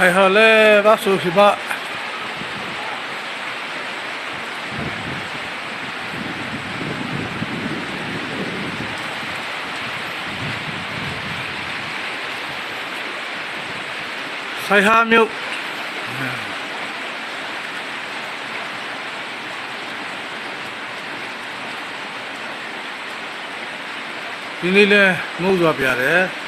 ဆိုင်ဟာလဲဘာဆိုဖြစ်ပါဆိုင်ဟာမြို့ဒီနေ့လဲငုံသွားပြတယ်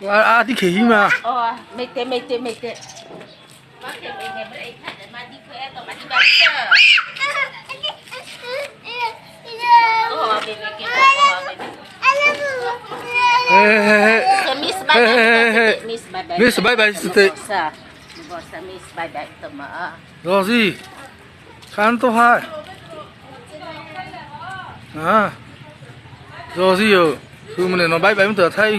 Wow, à, đi khỉ mà. Ờ, mê tê, mê tê, mê tê. Bác kể mê ngày bữa ấy thật là mà đi khỏe, tổng mà đi bán chờ. Miss bye bye sister. Miss bye bye tama. Rosie. Kanto hai. À. Rosie yo. Cứ mình nó bye bye mình tự thấy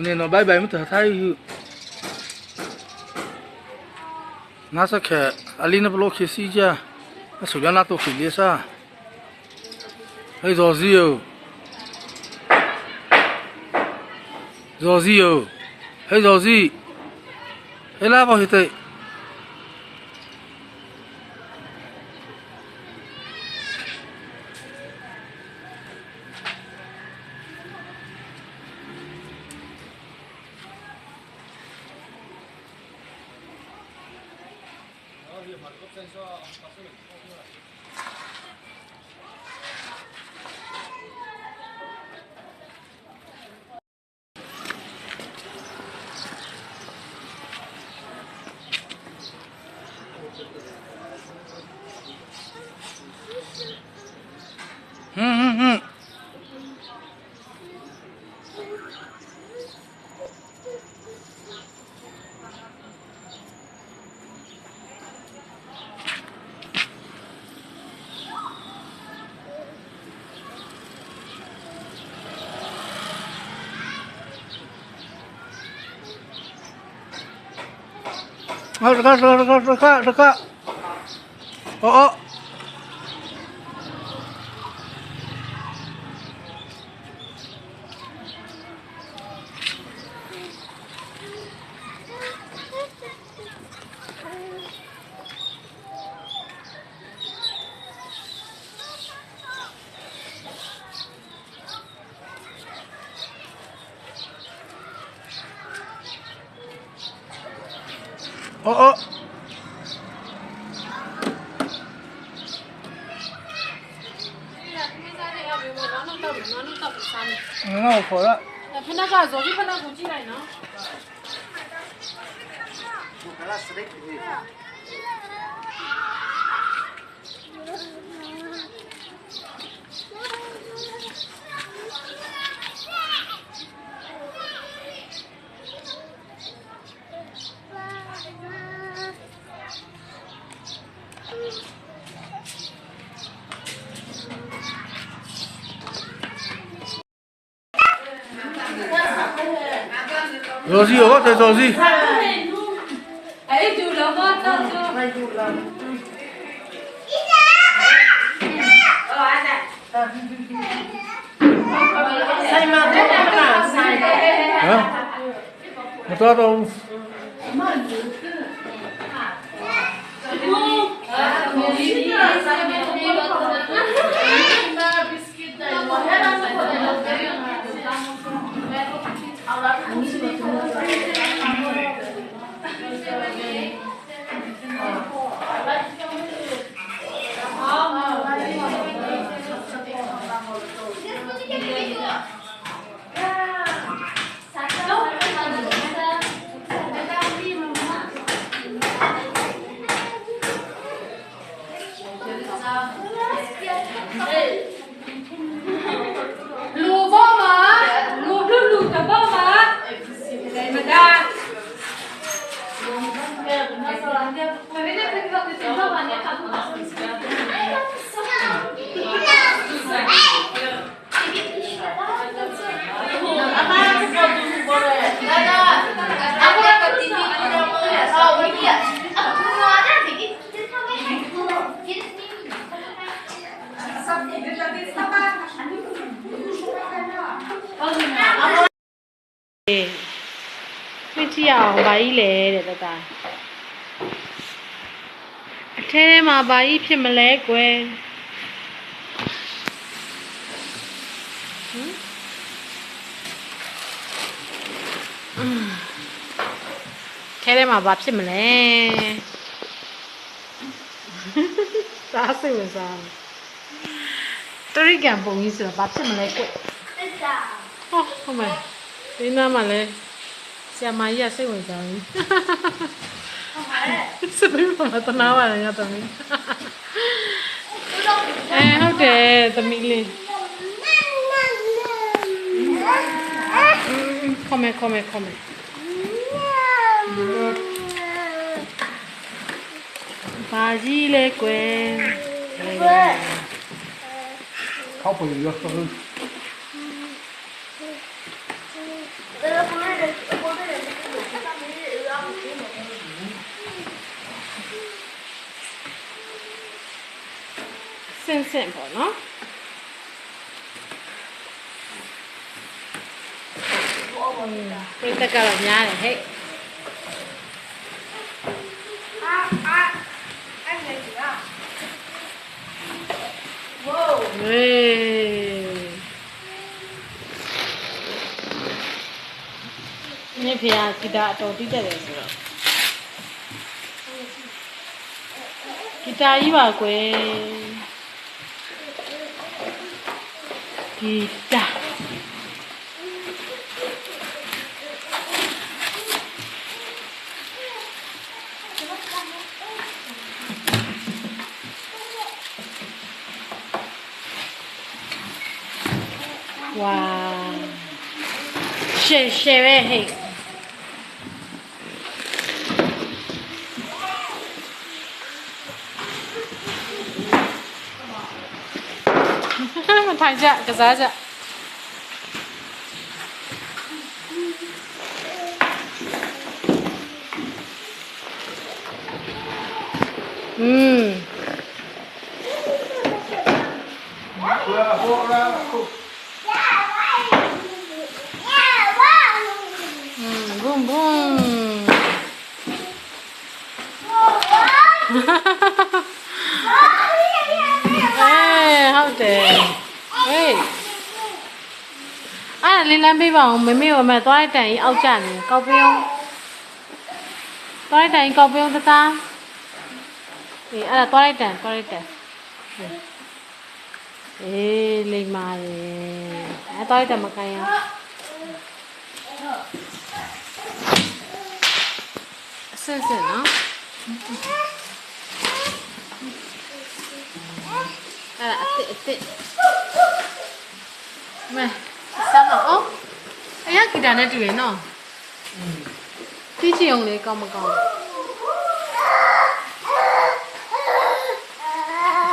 근데 너 바이바이부터 타유 나서케 알리나 블로키 시자 소리나 또 길리사 에이 조지요 조지요 에이 조지 에이 라고 했대 Mm-hmm. 啊，是看，是看，是看，是看，是看。哦哦。Dekat. Oh, oh. Oh, oh. No, for that. ဖနကဇော်ကြီးဖနကိုကြည့်လိုက်နော် rồi gì hết rồi rồi gì ấy chú lắm hết tao Sai mà thế là sai. Hả? Mà tao đâu. Mà I need. အောင်ဘာကြီးလဲတဲ့တတအထဲထဲမှာဘာကြီးဖြစ်မလဲကွယ်ဟမ်အင်းထဲထဲမှာဘာဖြစ်မလဲစားစိတ်ဝင်စားတယ်တရိကန်ပုံကြီးဆိုတော့ဘာဖြစ်မလဲကွယ်ဟောဟုတ်မယ်ဒီနားမှာလဲ ဆရာမကြီးကစိတ်ဝင်စားပြီစပင်းမှာတနာပါရရသမီးအဲဟုတ်တယ်သမီးလေးခေါ်မယ်ခေါ်မယ်ခေါ်မယ်ဘာကြီးလဲကွယ်ခောက်ပွေရောဆိုလို့စင်စင်ပေါ့နော်ပြိတ္တကတော့များ တယ်ဟဲ့ဝေးနေဖေကဂီတာအတော်တီးတတ်တယ်ဆိုတော့ဂီတာကြီးပါကွယ် 鸡蛋。哇，谢谢嘞，嘿。 파이자 가자자 음 음, 붐붐. 에, 하우 돼. ဟုတ်တယ်ဟေးအဲ့ဒါလေးလမ်းပေးပါအောင်မမေကိုမသွားတဲ့တိုင်ကြီးအောက်ကျနေကောက်ပြုံးသွားတဲ့တိုင်ကြီးကောက်ပြုံးတသားအေးအဲ့ဒါသွားတဲ့တိုင်သွားတဲ့တိုင်အေးလိမ္မာတယ်အဲ့သွားတဲ့တိုင်မကန်ရအောင်အဆင့်ဆင့်နော်အဲ့ဒါအစ်စ်အစ်စ် မဲစမ်းမအောင်အရာဂီတာနဲ့တူရနော်တီးချင်အောင်လေကောင်းမကောင်းဒါ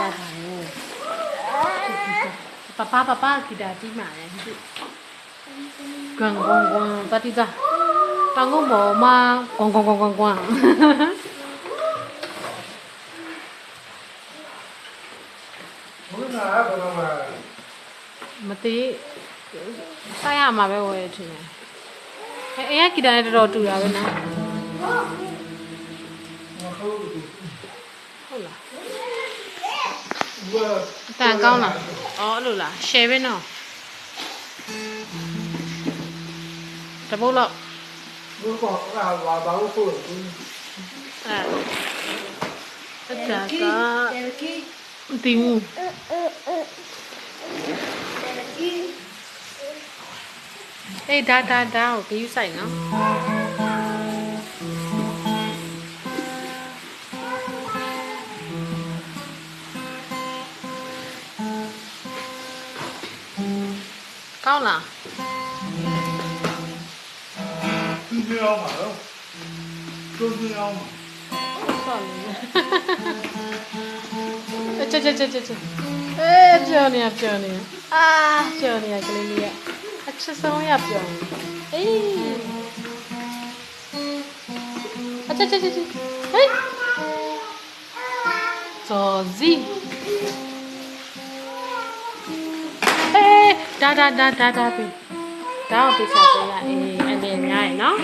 ပါရောပပပပဂီတာတီးမှာလေဒီကွန်ကွန်ကွန်တတိတာတောင်ကုန်းပေါ်မှာကွန်ကွန်ကွန်ကွန်ကွန် ဘုရားကဘာမှ မသေးဆိုင်ရမှာပဲဝယ်ထင်တယ်အဲအဲကဂီတာနဲ့တော်တော်တူတာပဲနော်မဟုတ်ဘူးဟုတ်လားဘာအတန်ကောင်းလားအော်အဲ့လိုလား share ပဲနော်တပုတ်လောက်ဘုကောကဘာဘာလို့ဆိုလို့အဲအတန်ကမသိဘူး အေးဒါဒါဒါကိုကြည့်ဆိုင်နော်ကောင်းလားဒီပြောင်းပါတော့ကျိုးပြောင်းဆော်နေချက်ချက်ချက်ချက်ချက်အေးပြောနေရပြောနေရအာပြောနေရကလေးလေး 吃生呀表，哎，啊这这这这，哎，左子，哎，哒哒哒哒哒呗，ဒါကိုပြချပေးရအေးအဲ့ဒီအများရယ်နော်